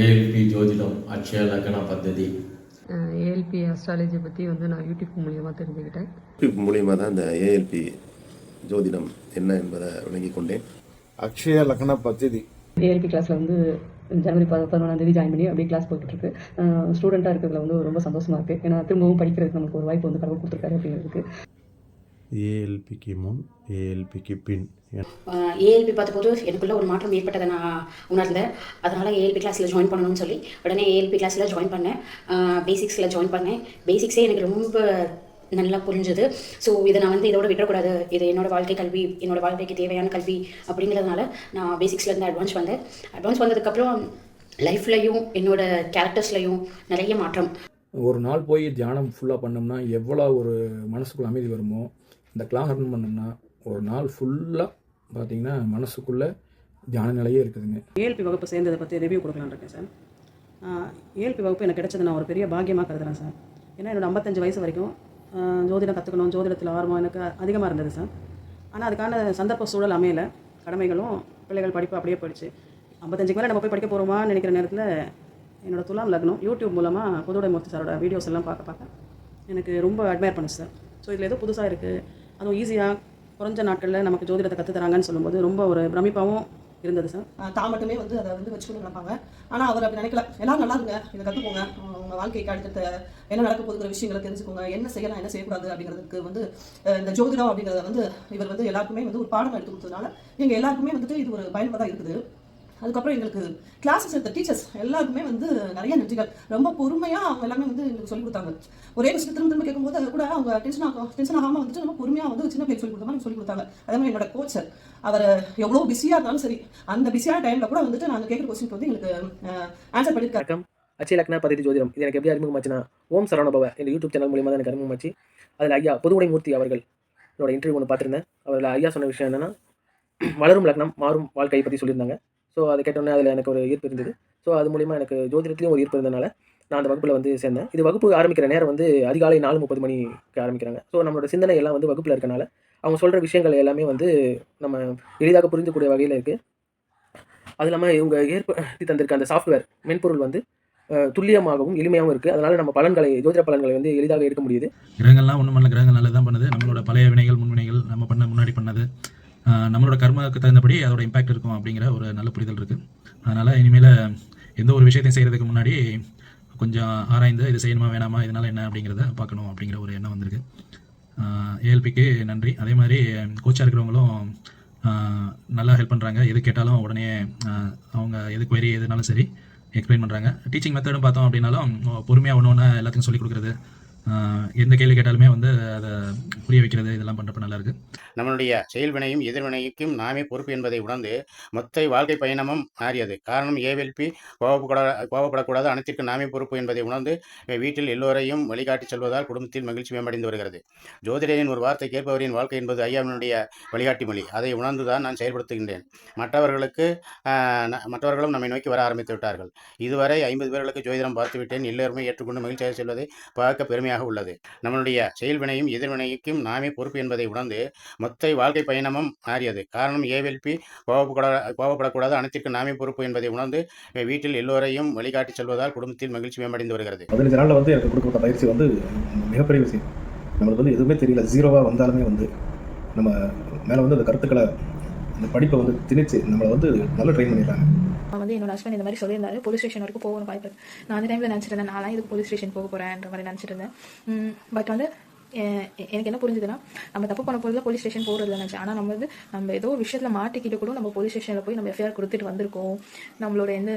ALP ஜோதிடம் அக்ஷய லக்ன பத்ததி. ALP astrology பற்றி வந்து நான் யூடியூப் மூலியமாக தெரிஞ்சுக்கிட்டேன். யூடியூப் மூலியமாக தான் இந்த ஏஎல்பி ஜோதிடம் என்ன என்பதை விளங்கிக் கொண்டேன். அக்ஷய லக்ன பദ്ധதி ஏஎல்பி கிளாஸில் வந்து ஜனவரி பதினொன்றாம் தேதி ஜாயின் பண்ணி அப்படியே கிளாஸ் போய்கிட்டு இருக்கு. ஸ்டூடெண்ட்டாக இருக்கிறதுல வந்து ரொம்ப சந்தோஷமா இருக்குது ஏன்னா திரும்பவும் படிக்கிறதுக்கு நமக்கு ஒரு வாய்ப்பு வந்து கடவுள் கொடுத்துருக்காரு அப்படிங்கிறதுக்கு. ஏஎல்பிக்கு முன் ஏஎல்பிக்கு பின் ஏஎல்பி பார்த்தபோது எனக்குள்ள ஒரு மாற்றம் ஏற்பட்டதை நான் உணர்ந்தேன். அதனால் ஏஎல்பி கிளாஸில் ஜாயின் பண்ணணும்னு சொல்லி உடனே ஏஎல்பி கிளாஸில் ஜாயின் பண்ணேன். பேசிக்ஸில் ஜாயின் பண்ணேன். பேசிக்ஸே எனக்கு ரொம்ப நல்லா புரிஞ்சுது. ஸோ இதை நான் வந்து இதோட விட்டுறக்கூடாது. இது என்னோட வாழ்க்கை கல்வி என்னோட வாழ்க்கைக்கு தேவையான கல்வி அப்படிங்கிறதுனால நான் பேசிக்ஸ்லேருந்து அட்வான்ஸ் வந்தேன். அட்வான்ஸ் வந்ததுக்கப்புறம் லைஃப்லையும் என்னோட கேரக்டர்ஸ்லையும் நிறைய மாற்றம். ஒரு நாள் போய் தியானம் ஃபுல்லாக பண்ணோம்னா எவ்வளோ ஒரு மனசுக்குள்ள அமைதி வருமோ? இந்த கிளாஸ் அட்டன் பண்ணோம்னா ஒரு நாள் ஃபுல்லாக பார்த்தீங்கன்னா மனசுக்குள்ளே தியான நிலையே இருக்குதுங்க. ஏஎல்பி வகுப்பு சேர்ந்ததை பற்றி ரிவ்யூ கொடுக்கலான்னு இருக்கேன் சார் ஏஎல்பி வகுப்பு எனக்கு கிடைச்சது நான் ஒரு பெரிய பாக்கியமாக கருதுகிறேன் சார் ஏன்னா என்னோடய ஐம்பத்தஞ்சு வயசு வரைக்கும் ஜோதிடம் கற்றுக்கணும் ஜோதிடத்தில் ஆர்வம் எனக்கு அதிகமாக இருந்தது சார் ஆனால் அதுக்கான சந்தர்ப்ப சூழல் அமையலை. கடமைகளும் பிள்ளைகள் படிப்பு அப்படியே போயிடுச்சு. ஐம்பத்தஞ்சுக்கு மேலே நம்ம போய் படிக்க போகிறோமான்னு நினைக்கிற நேரத்தில் என்னோடய துலாம் லக்னம் யூடியூப் மூலமாக புதுடை மூர்த்தி சாரோட வீடியோஸ் எல்லாம் பார்க்க பார்க்க எனக்கு ரொம்ப அட்மையர் பண்ணுச்சு சார் ஸோ இதில் ஏதோ புதுசாக இருக்குது அதுவும் ஈஸியாக குறைஞ்ச நாட்களில் நமக்கு ஜோதிடத்தை கற்றுத்தராங்கன்னு சொல்லும்போது ரொம்ப ஒரு பிரமிப்பாகவும் இருந்தது சார் தான் மட்டுமே வந்து அதை வந்து வச்சுக்கணும்னு நினைப்பாங்க ஆனால் அவர் அப்படி நினைக்கல. எல்லாரும் நல்லா இருங்க. இதை கற்றுக்கோங்க உங்கள் வாழ்க்கைக்கு அடுத்த என்ன நடக்க போதுங்கிற விஷயங்களை தெரிஞ்சுக்கோங்க. என்ன செய்யலாம் என்ன செய்யக்கூடாது அப்படிங்கிறதுக்கு வந்து இந்த ஜோதிடம் அப்படிங்கிறத வந்து இவர் வந்து எல்லாருக்குமே வந்து ஒரு பாடம் எடுத்து கொடுத்ததுனால எங்கள் எல்லாருக்குமே வந்துட்டு இது ஒரு பயனுள்ளதாக இருக்குது. அதுக்கப்புறம் எங்களுக்கு கிளாஸஸ் எடுத்த டீச்சர்ஸ் எல்லாருக்குமே வந்து நிறைய நன்றிகள். ரொம்ப பொறுமையாக அவங்க எல்லாமே வந்து எங்களுக்கு சொல்லிக் கொடுத்தாங்க. ஒரே விஷயம் திரும்ப திரும்ப கேட்கும்போது அது கூட அவங்க டென்ஷன் ஆகும் டென்ஷன் ஆகாமல் வந்துட்டு ரொம்ப பொறுமையாக வந்து சின்ன பிள்ளைக்கு சொல்லி கொடுத்த சொல்லி கொடுத்தாங்க. அதே மாதிரி என்னோட கோச்சர் அவர் எவ்வளோ பிஸியாக இருந்தாலும் சரி அந்த பிஸியான டைமில் கூட வந்துட்டு நாங்கள் கேட்குற கொஸ்டின் வந்து எங்களுக்கு ஆன்சர் பண்ணியிருக்காரு. வணக்கம். அச்சய லக்னா பദ്ധதி ஜோதிடம். இது எனக்கு எப்படி அறிமுகமாச்சுன்னா ஓம் சரவணபவ இந்த யூடியூப் சேனல் மூலியமாக தான் எனக்கு அறிமுகமாச்சு. அதில் ஐயா புதுவுடை மூர்த்தி அவர்கள் என்னோட இன்டர்வியூ ஒன்று பார்த்துருந்தேன். அதில் ஐயா சொன்ன விஷயம் என்னென்னா வளரும் லக்னம் மாறும் வாழ்க்கையை பற்றி சொல்லியிருந்தாங்க. ஸோ அதை கேட்டோன்னே அதில் எனக்கு ஒரு ஈர்ப்பு இருந்தது. ஸோ அது மூலிமா எனக்கு ஜோதிடத்துலேயும் ஒரு ஈர்ப்பு இருந்தனால நான் அந்த வகுப்பில் வந்து சேர்ந்தேன். இது வகுப்பு ஆரம்பிக்கிற நேரம் வந்து அதிகாலை நாலு முப்பது மணிக்கு ஆரம்பிக்கிறாங்க. ஸோ நம்மளோட சிந்தனை எல்லாம் வந்து வகுப்பில் இருக்கனால அவங்க சொல்கிற விஷயங்கள் எல்லாமே வந்து நம்ம எளிதாக புரிஞ்சக்கூடிய வகையில் இருக்குது அது இல்லாமல் இவங்க ஏற்படுத்தி தந்திருக்க அந்த சாஃப்ட்வேர் மென்பொருள் வந்து துல்லியமாகவும் எளிமையாகவும் இருக்குது அதனால் நம்ம பலன்களை ஜோதிட பலன்களை வந்து எளிதாக எடுக்க முடியுது. கிரகங்கள்லாம் ஒன்றும் பண்ணல. கிரகங்கள் நல்லது தான் பண்ணுது. நம்மளோட பழைய வினைகள் முன்வினைகள் நம்ம பண்ண முன்னாடி பண்ணது. நம்மளோட கர்மாவுக்கு தகுந்தபடி அதோட இம்பாக்ட் இருக்கும் அப்படிங்கிற ஒரு நல்ல புரிதல் இருக்குது அதனால் இனிமேல் எந்த ஒரு விஷயத்தையும் செய்கிறதுக்கு முன்னாடி கொஞ்சம் ஆராய்ந்து இது செய்யணுமா வேணாமா இதனால் என்ன அப்படிங்கிறத பார்க்கணும் அப்படிங்கிற ஒரு எண்ணம் வந்திருக்கு. ஏஎல்பிக்கு நன்றி. அதே மாதிரி கோச்சாக இருக்கிறவங்களும் நல்லா ஹெல்ப் பண்ணுறாங்க எது கேட்டாலும் உடனே அவங்க எது query எதுனாலும் சரி எக்ஸ்பிளைன் பண்ணுறாங்க டீச்சிங் மெத்தடும் பார்த்தோம் அப்படின்னாலும் பொறுமையாக ஒன்று ஒன்று எல்லாத்துக்கும் சொல்லிக் கொடுக்குறது எந்த கேள்வி கேட்டாலுமே வந்து அதை புரிய வைக்கிறது இதெல்லாம் பண்ணுறப்ப நல்லா இருக்கு. நம்மளுடைய செயல்வினையும் எதிர்வினைக்கும் நாமே பொறுப்பு என்பதை உணர்ந்து மொத்த வாழ்க்கை பயணமும் மாறியது. காரணம் ஏவெல்பி கோவப்பட கோவப்படக்கூடாது. அனைத்திற்கும் நாமே பொறுப்பு என்பதை உணர்ந்து வீட்டில் எல்லோரையும் வழிகாட்டி செல்வதால் குடும்பத்தில் மகிழ்ச்சி மேம்படைந்து வருகிறது. ஜோதிடரின் ஒரு வார்த்தை கேட்பவரின் வாழ்க்கை என்பது ஐயாவினுடைய வழிகாட்டி மொழி. அதை உணர்ந்து தான் நான் செயல்படுத்துகின்றேன். மற்றவர்களுக்கு மற்றவர்களும் நம்மை நோக்கி வர ஆரம்பித்து விட்டார்கள். இதுவரை ஐம்பது பேர்களுக்கு ஜோதிடம் பார்த்துவிட்டேன். எல்லோருமே ஏற்றுக்கொண்டு மகிழ்ச்சியாக செல்வதை பார்க்க பெருமையாக உள்ளது. நம்மளுடைய செயல்வினையும் எதிர்வினைக்கும் நாமே பொறுப்பு என்பதை உணர்ந்து மொத்த வாழ்க்கை பயணமும் மாறியது. காரணம் ஏவெல்பி கோவப்பட கோபப்படக்கூடாது அனைத்திற்கு நாமே பொறுப்பு என்பதை உணர்ந்து வீட்டில் எல்லோரையும் வழிகாட்டி செல்வதால் குடும்பத்தில் மகிழ்ச்சி மேம்படைந்து வருகிறது. பதினஞ்சு நாளில் வந்து எனக்கு கொடுக்கப்பட்ட பயிற்சி வந்து மிகப்பெரிய விஷயம். நம்மளுக்கு வந்து எதுவுமே தெரியல. ஜீரோவாக வந்தாலுமே வந்து நம்ம மேலே வந்து அந்த கருத்துக்களை அந்த படிப்பை வந்து திணிச்சு நம்மளை வந்து நல்லா ட்ரெயின் பண்ணிடுறாங்க. நான் வந்து என்னோட ஹஸ்பண்ட் இந்த மாதிரி சொல்லியிருந்தாரு. போலீஸ் ஸ்டேஷன் வரைக்கும் போகணும் வாய்ப்பு நான் அந்த டைமில் நினச்சிருந்தேன் நான் நான்லாம் இதுக்கு போலீஸ் ஸ்டேஷன் போக போகிறேன்ற மாதிரி நினச்சிருந்தேன். பட் வந்து எனக்கு என்ன புரிஞ்சுதுன்னா நம்ம தப்பு பண்ண போகிறதுல போலீஸ் ஸ்டேஷன் போகிறதுல நினச்சி ஆனால் நம்ம வந்து நம்ம ஏதோ ஒரு விஷயத்தில் மாட்டிக்கிட்டு கூட நம்ம போலீஸ் ஸ்டேஷனில் போய் நம்ம எஃப்ஐஆர் கொடுத்துட்டு வந்திருக்கோம். நம்மளோட எந்த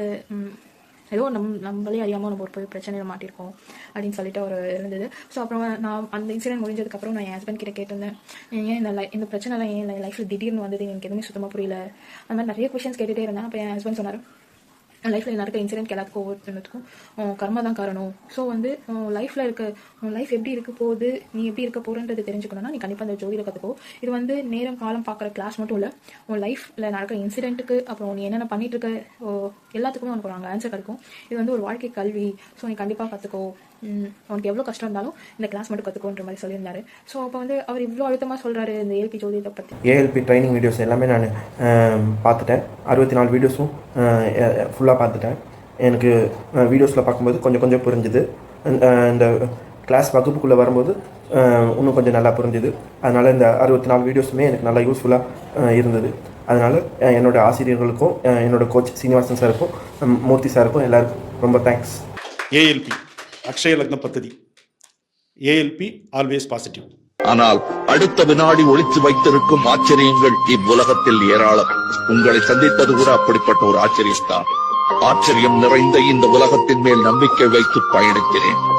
ஏதோ நம் நம்மளே அறியாமல் நம்ம ஒரு போய் பிரச்சனையில் மாட்டியிருக்கோம் அப்படின்னு சொல்லிட்டு ஒரு இருந்தது. ஸோ அப்புறம் நான் அந்த இன்சிடென்ட் முடிஞ்சதுக்கப்புறம் நான் என் ஹஸ்பண்ட் கிட்ட கேட்டிருந்தேன். ஏன் இந்த லை இந்த பிரச்சனைலாம் ஏன் லைஃப்பில் திடீர்னு வந்தது? எனக்கு எதுவுமே சுத்தமாக புரியல. அந்த மாதிரி நிறைய கொஷின்ஸ் கேட்டுகிட்டே இருந்தேன். அப்போ என் ஹஸ்பண்ட் சொன்னார் லைஃப்பில் நடக்க இன்சிடென்ட் எல்லாத்துக்கும் ஒவ்வொருத்தருக்கும் கர்மா தான் காரணம். ஸோ வந்து லைஃப்பில் இருக்க லைஃப் எப்படி இருக்க போகுது நீ எப்படி இருக்க போகிறன்றது தெரிஞ்சுக்கணும்னா நீ கண்டிப்பாக அந்த ஜோதிட கற்றுக்கோ இது வந்து நேரம் காலம் பார்க்குற கிளாஸ் மட்டும் இல்லை உன் லைஃப்பில் நடக்கிற இன்சிடென்ட்டுக்கு அப்புறம் நீ என்னென்ன பண்ணிட்டு இருக்க ஓ, எல்லாத்துக்குமே உனக்கு ஒரு அங்கே ஆன்சர் கிடைக்கும். இது வந்து ஒரு வாழ்க்கை கல்வி. ஸோ நீ கண்டிப்பாக கற்றுக்கோ உனக்கு எவ்வளோ கஷ்டம் இருந்தாலும் இந்த கிளாஸ் மட்டும் கற்றுக்கோன்ற மாதிரி சொல்லியிருந்தாரு. ஸோ அப்போ வந்து அவர் இவ்வளோ அழுத்தமாக சொல்கிறாரு இந்த ஏல்பி ஜோதிடத்தை பற்றி ஏஎல்பி ட்ரைனிங் வீடியோஸ் எல்லாமே நான் பார்த்துட்டேன். அறுபத்தி நாலு வீடியோஸும் ஃபுல்லாக பார்த்துட்டேன். எனக்கு வீடியோஸில் பார்க்கும்போது கொஞ்சம் கொஞ்சம் புரிஞ்சுது. இந்த கிளாஸ் வகுப்புக்குள்ளே வரும்போது இன்னும் கொஞ்சம் நல்லா புரிஞ்சுது. அதனால் இந்த அறுபத்தி நாலு வீடியோஸுமே எனக்கு நல்லா யூஸ்ஃபுல்லாக இருந்தது. அதனால் என்னோட ஆசிரியர்களுக்கும் அஹ், என்னோட கோச் சீனிவாசன் சாருக்கும் மூர்த்தி சாருக்கும் எல்லாருக்கும் ரொம்ப தேங்க்ஸ் ஏஎல்பி அக்ஷய லக்ன பத்ததி ஏஎல்பி ஆல்வேஸ் பாசிட்டிவ் ஆனால் அடுத்த வினாடி ஒழித்து வைத்திருக்கும் ஆச்சரியங்கள் இவ்வுலகத்தில் ஏராளம். உங்களை சந்தித்தது கூட அப்படிப்பட்ட ஒரு ஆச்சரியம்தான். ஆச்சரியம் நிறைந்த இந்த உலகத்தின் மேல் நம்பிக்கை வைத்து பயணிக்கிறேன்.